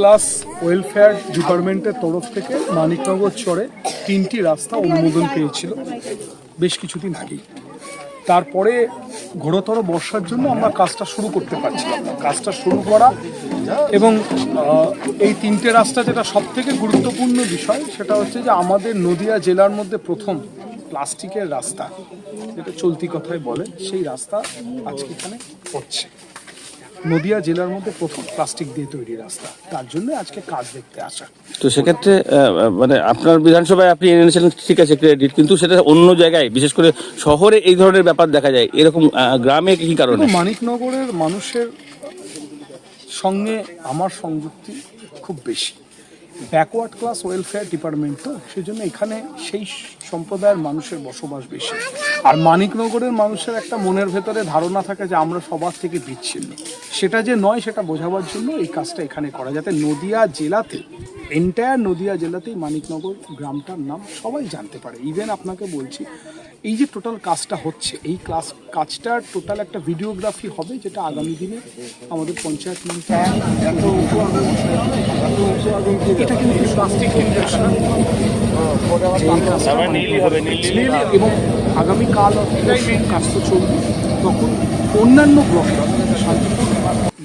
Class welfare ডিপার্টমেন্টের তরফ থেকে মানিকনগর চরে তিনটি রাস্তা অনুমোদন পেয়েছিল বেশ কিছুদিন আগেই। তারপরে ঘোরতর বর্ষার জন্য আমরা কাজটা শুরু করতে পারছিলাম কাজটা শুরু করা এবং এই তিনটে রাস্তা যেটা সব থেকে গুরুত্বপূর্ণ বিষয় সেটা হচ্ছে যে আমাদের নদিয়া জেলার মধ্যে প্রথম প্লাস্টিকের রাস্তা, যেটা চলতি কথায় বলে, সেই রাস্তা আজকে এখানে হচ্ছে। নদিয়া জেলার মধ্যে প্রথম প্লাস্টিক দিয়ে তৈরি রাস্তা। তার জন্য আজকে কাজ দেখতে আসা। তো সেক্ষেত্রে মানে আপনার বিধানসভায় আপনি এনেছিলেন ঠিক আছে ক্রেডিট কিন্তু সেটা অন্য জায়গায় বিশেষ করে শহরে এই ধরনের ব্যাপার দেখা যায়। এরকম গ্রামে কি কারণে? মানিকনগরের মানুষের সঙ্গে আমার সংযুক্তি খুব বেশি। ব্যাকওয়ার্ড ক্লাস ওয়েলফেয়ার ডিপার্টমেন্ট তো সেই জন্য এখানে সেই সম্প্রদায়ের মানুষের বসবাস বেশি। আর মানিকনগরের মানুষের একটা মনের ভেতরে ধারণা থাকে যে আমরা সবার থেকে বিচ্ছিন্ন। সেটা যে নয়, সেটা বোঝাবার জন্য এই কাজটা এখানে করা যাতে নদিয়া জেলাতে এন্টায়ার নদিয়া জেলাতেই মানিকনগর গ্রামটার নাম সবাই জানতে পারে। ইভেন আপনাকে বলছি এই যে টোটাল কাজটা হচ্ছে এই ক্লাস কাজটার টোটাল একটা ভিডিওগ্রাফি হবে যেটা আগামী দিনে আমাদের পঞ্চায়েত মন্ত্রী এটা কিন্তু প্লাস্টিক এবং আগামীকাল কাজ তো চলবে তখন অন্যান্য ব্লক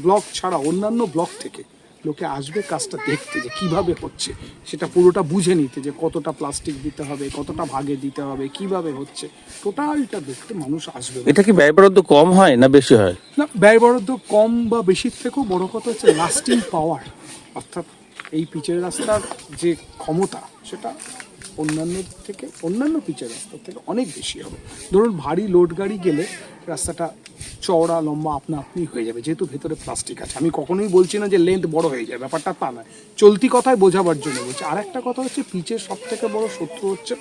ব্লক ছাড়া অন্যান্য ব্লক থেকে লোকে আসবে কাজটা দেখতে যে কীভাবে হচ্ছে। সেটা পুরোটা বুঝে নিতে যে কতটা প্লাস্টিক দিতে হবে কতটা ভাগে দিতে হবে কীভাবে হচ্ছে। টোটালটা দেখতে মানুষ আসবে এটা কি ব্যয় বরাদ্দ কম হয় না বেশি হয়? না ব্যয় বরাদ্দ কম বা বেশির থেকেও বড় কথা হচ্ছে লাস্টিং পাওয়ার অর্থাৎ এই পিচের রাস্তার যে ক্ষমতা সেটা অন্যান্য থেকে অন্যান্য পিচের রাস্তার থেকে অনেক বেশি হবে। ধরুন ভারী লোড গাড়ি গেলে রাস্তাটা চওড়া, লম্বা আপনা আপনি হয়ে যাবে, যেহেতু ভেতরে প্লাস্টিক আছে। আমি কখনোই বলছি না যে লেন্থ বড় হয়ে যায়, ব্যাপারটা তা নয়। চলতি কথায় বোঝাবার জন্য বলছি। আর একটা কথা হচ্ছে, পিচের সব থেকে বড় শত্রু হচ্ছে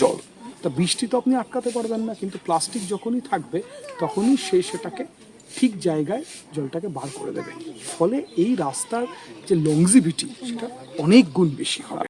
জল। তা বৃষ্টি তো আপনি আটকাতে পারবেন না, কিন্তু প্লাস্টিক যখনই থাকবে, তখনই সে সেটাকে ঠিক জায়গায় জলটাকে বার করে দেবে। ফলে এই রাস্তার যে লংজিভিটি সেটা অনেক গুণ বেশি হবে।